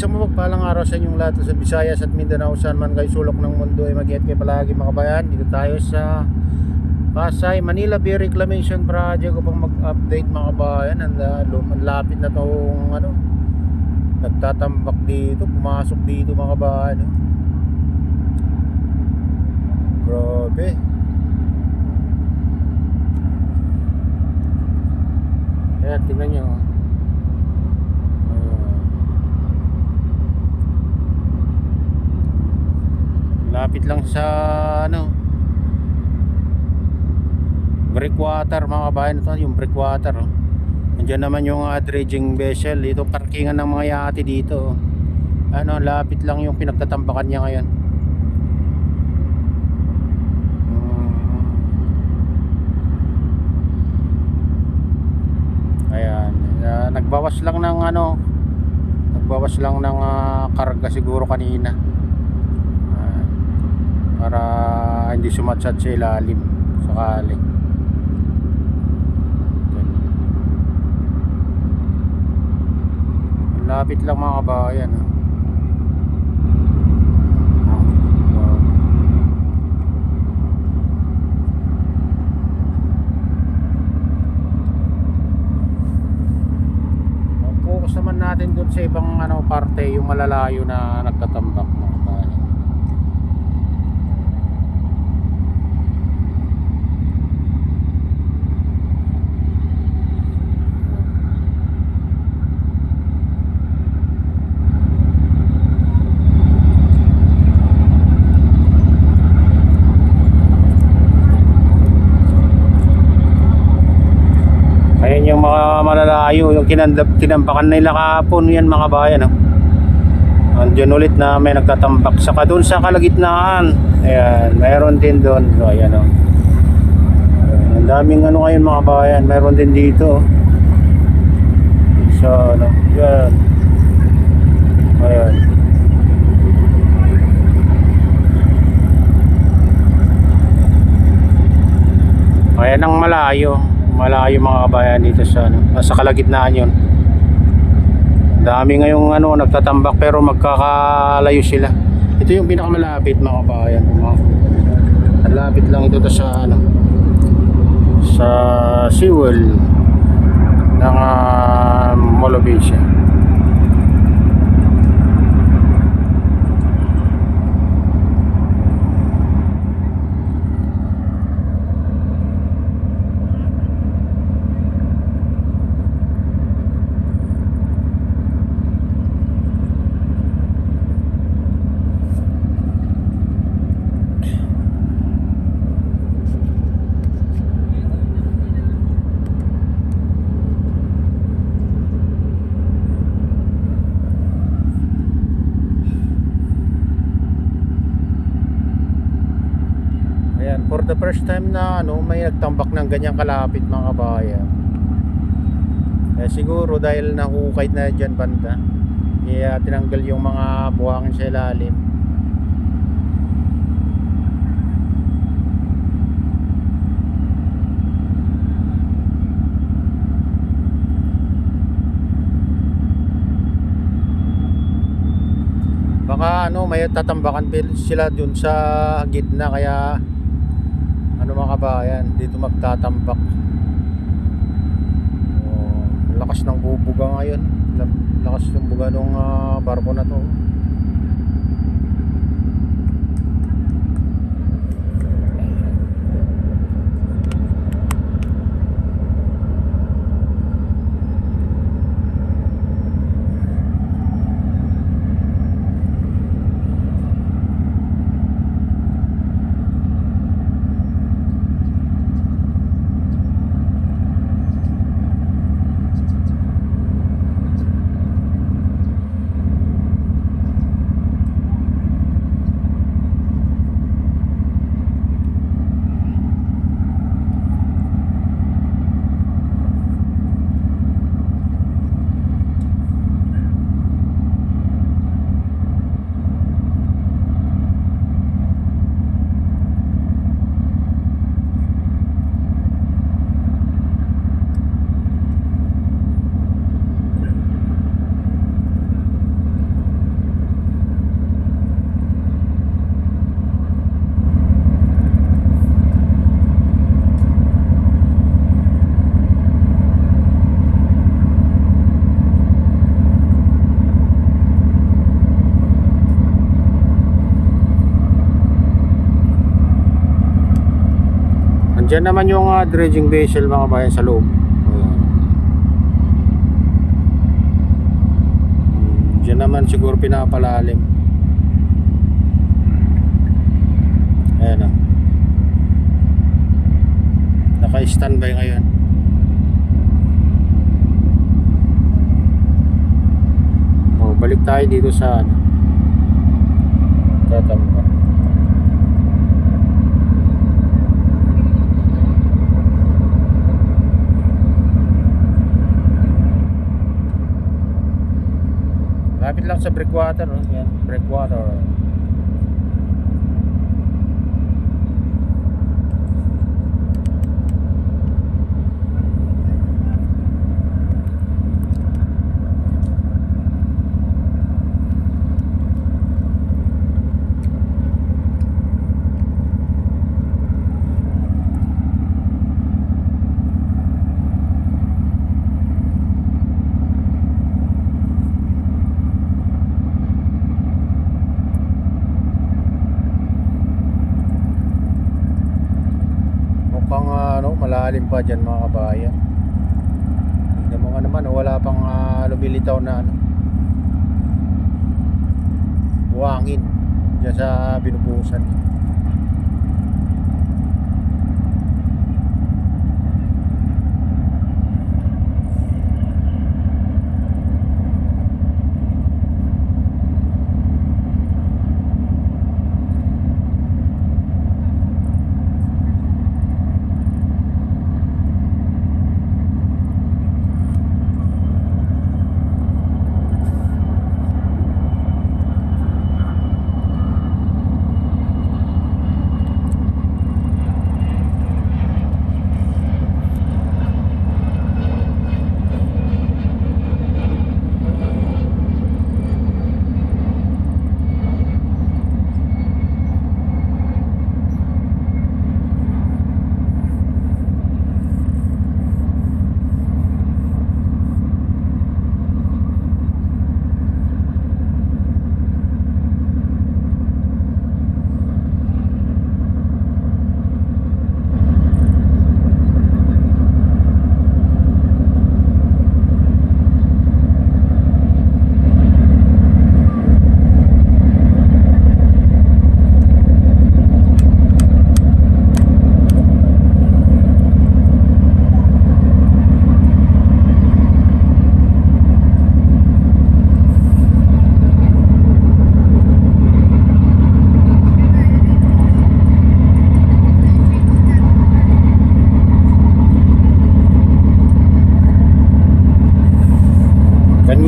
Isang mapagpalang araw sa inyong lahat sa Visayas at Mindanao saan man kayo sulok ng mundo ay mag-ingat kayo palagi mga kabayan. Dito tayo sa Pasay, Manila Bay Reclamation Project upang mag-update mga kabayan. Ang uh, lum- lapit na tong ano, nagtatambak dito, pumasok dito mga kabayan. eh. Grabe. Ayan, tingnan nyo. oh. Ayan. Lapit lang sa ano breakwater mga kabayan ito yung breakwater oh. Nandiyan naman yung uh, dredging vessel dito parkingan ng mga yate dito oh. ano lapit lang yung pinagtatambakan niya ngayon Mm. ayan Ah, nagbawas lang ng ano nagbawas lang ng ah, karga siguro kanina para hindi sumatsat sa ilalim sakali Lapit lang mga kabayan. ah. Ah, focus naman natin doon sa ibang ano parte, yung malalayo na nagtatambak mga kabayan. Ayan yung mga malalayo, yung kinandap, tinambakan nila kahapon, yan mga bayan. Oh. Andiyan ulit na may nagtatambak. Saka doon sa kalagitnaan, ayan, mayroon din doon. So, ayan. Oh. Ang daming ano ngayon mga bayan, mayroon din dito. oh. Sa ano, yan. Ayan. Ayan ang malayo. Malayo mga kabayan dito sa ano, sa kalagitnaan 'yon. Dami ngayong ano nagtatambak pero magkakalayo sila. Ito yung pinakamalapit mga kabayan. Malapit lang ito to sa ano sa Sewell ng uh. Ayan, for first time na ano, may nagtambak ng ganyang kalapit mga kabayan. Eh, siguro dahil nahukay na dyan banda, kaya tinanggal yung mga buhangin sa ilalim. Baka ano, may tatambakan sila dun sa gitna kaya ano mga kabayan, dito magtatambak. Oh, lakas ng bubuga ngayon. Lakas ng buga ng barko na to. Diyan naman yung ah, dredging vessel mga kabayan sa loob. Ayan. Hmm, Diyan naman siguro pinapalalim. Ayan o. Naka-standby ngayon. Oh, balik tayo dito sa ano. Tatamba. Lapit lang sa breakwater, no? Yan, breakwater. Mukhang ah, ano, malalim pa dyan mga kabayan. Tingnan mo nga naman, wala pang ah, lumilitaw na ano. Buhangin. Diyan sa binubuhusan.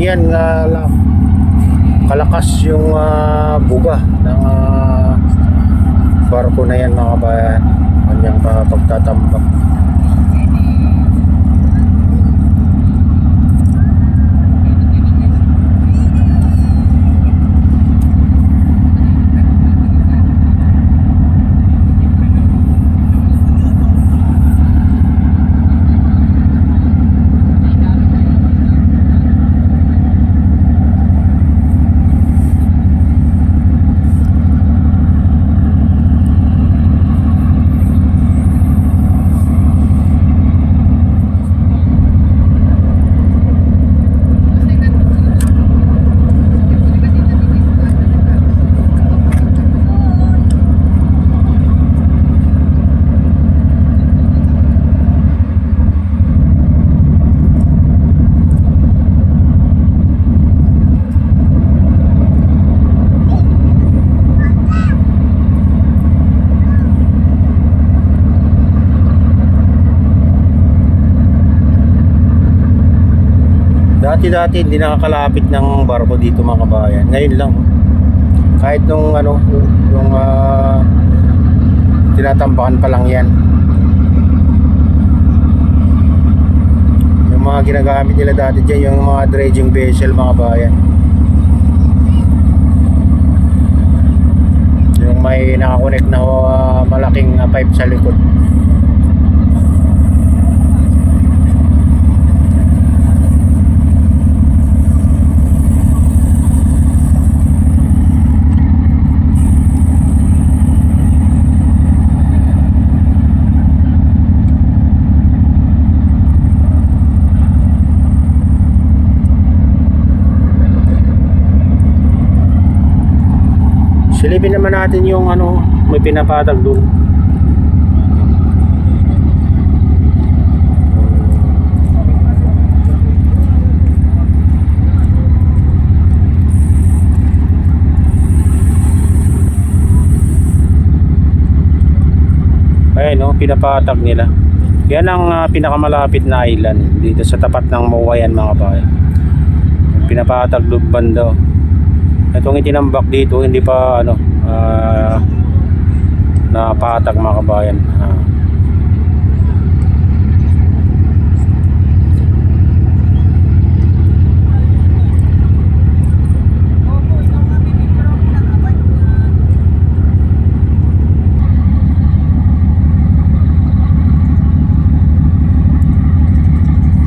Ganyan nga lang kalakas yung ah, buga ng ah, barko na yan mga kabayan. Kanyang uh, pagtatambak. Dati-dati hindi nakakalapit ng barko dito mga kabayan. Ngayon lang. Kahit nung ano, yung ah, tinatambakan pa lang yan. Yung mga ginagamit nila dati dyan, yung mga dredging vessel mga kabayan. Yung may nakakonect na ah, malaking ah, pipe sa likod. Silipin naman natin yung ano, may pinapatag doon. Ayun no, pinapatag nila. Yan ang ah, pinakamalapit na island dito sa tapat ng Mawayan mga bayan. Pinapatag doon banda. Itong itinambak dito hindi pa ano ah, napatag mga kabayan. Ah.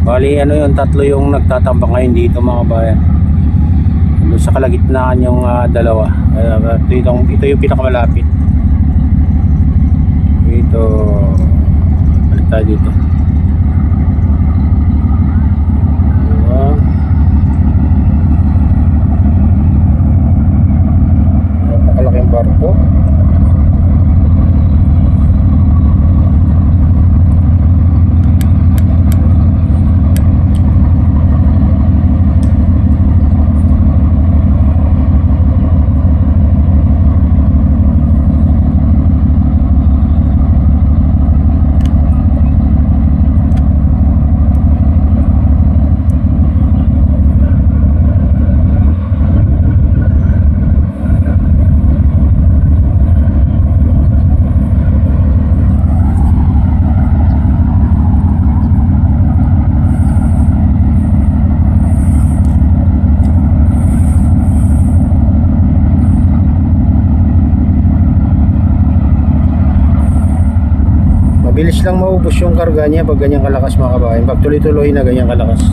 Bali ano yung tatlo yung nagtatambak ngayon dito mga bayan. Doon sa kalagitnaan yung ah, dalawa. Uh, ito, yung, ito yung pinakamalapit. Ito. Balik tayo dito. Ayan. Napakalaking barko. Mabilis lang maubos yung karga niya pag ganyan kalakas mga kabayan. Pag tuloy-tuloy na ganyan kalakas.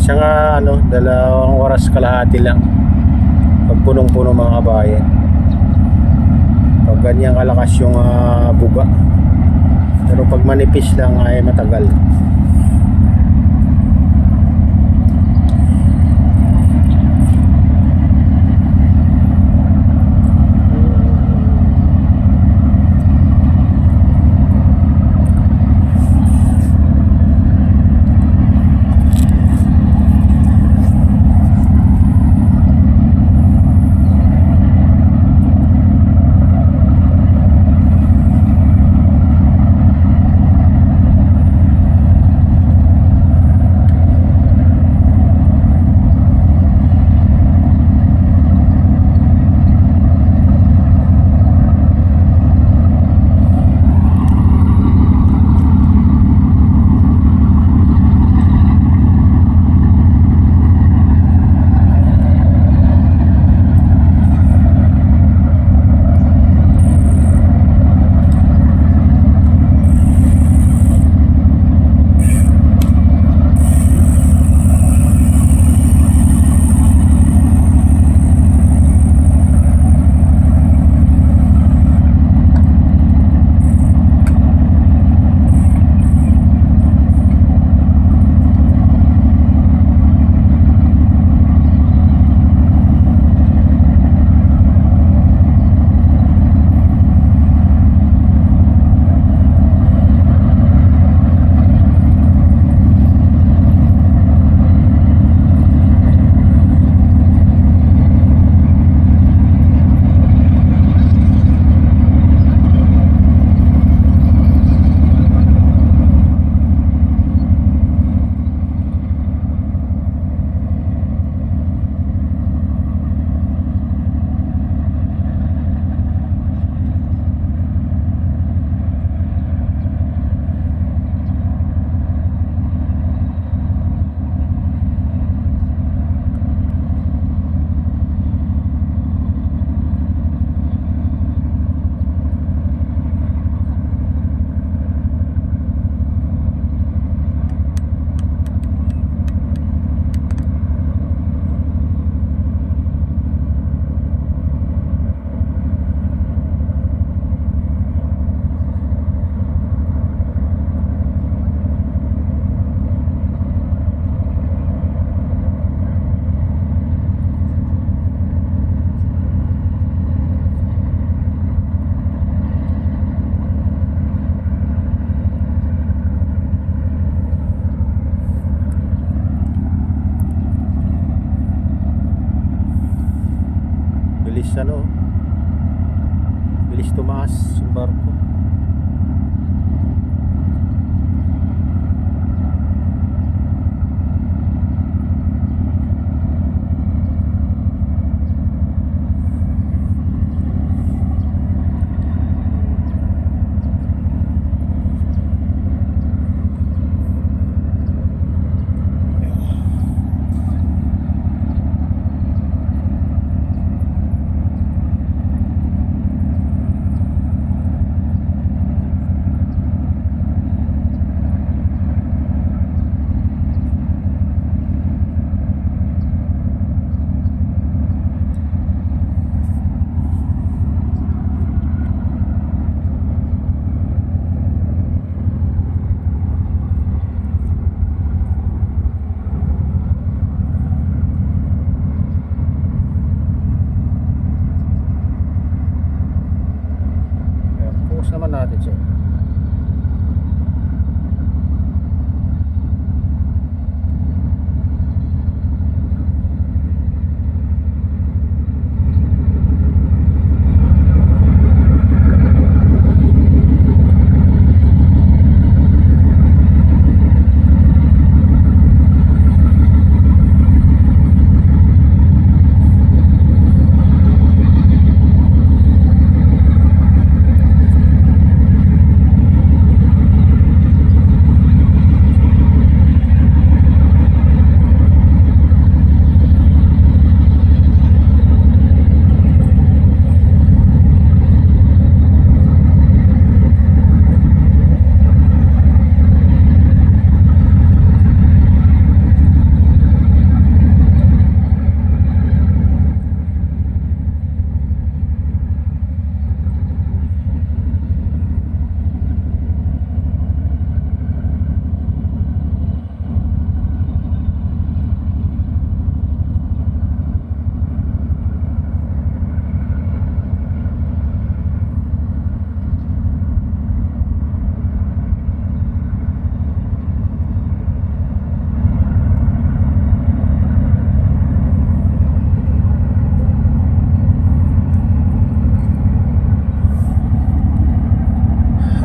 Siya nga ano, dalawang oras kalahati lang. Pag punong-puno mga kabayan. Pag ganyan kalakas yung ah, buga. Pero pag manipis lang ay matagal.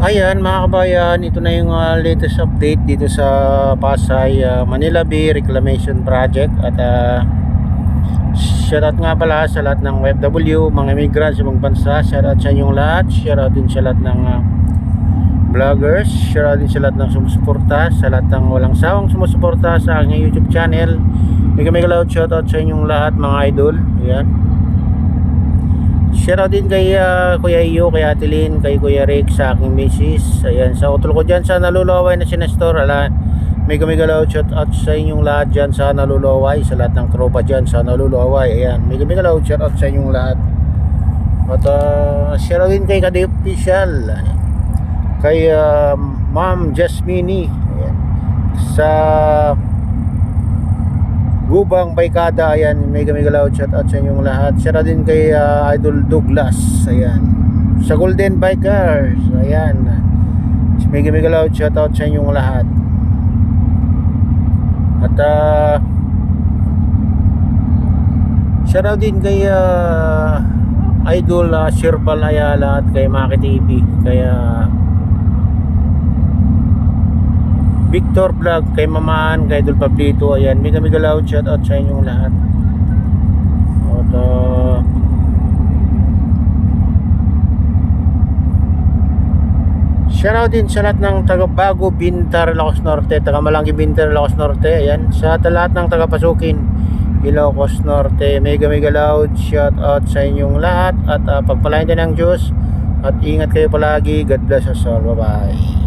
Ayan mga kabayan, ito na yung ah, latest update dito sa Pasay ah, Manila Bay Reclamation Project at uh, shoutout nga pala sa lahat ng OFW, mga immigrants sa ibang bansa, shoutout sa inyong lahat, shoutout din sa lahat ng ah, vloggers, shoutout din sa lahat ng sumusuporta, sa lahat ng walang sawang sumusuporta sa aking YouTube channel. Mega mega loud shoutout sa inyong lahat mga idol. Ayan. Shoutout din kay ah, Kuya Iyo, kay Ate Lynn, kay Kuya Rick, sa aking misis. Ayan, sa utol ko dyan sa nalulaway na sinestor. Ala, mega mega loud shoutout sa inyong lahat dyan sa nalulaway, sa lahat ng tropa dyan sa nalulaway. Ayan, mega mega loud shoutout sa inyong lahat. At uh, shoutout din kay Kadi Official, kay ah, Ma'am Jasmine, ayan, sa Gubang Baykada, ayan, mega mega loud shout out sa inyong lahat. Shout out din kay ah, Idol Douglas, ayan. Sa Golden Bikers, ayan. Mega mega loud shout out sa inyong lahat. At ah shout out din kay ah, Idol uh, Shirbal Ayala at kay Maki TV, kaya Victor Vlog, kay Mamaan, kay Idol Pablito, ayan, mega mega loud shout out sa inyong lahat. At uh, shout out din sa lahat ng taga Bago, Bintar, Lacos Norte, taga Malanggi, Bintar, Lacos Norte, ayan, sa lahat ng taga Pasukin, Ilocos Norte, mega mega loud shout out sa inyong lahat. At uh, pagpalain din ng Diyos. At ingat kayo palagi, God bless us all, bye bye.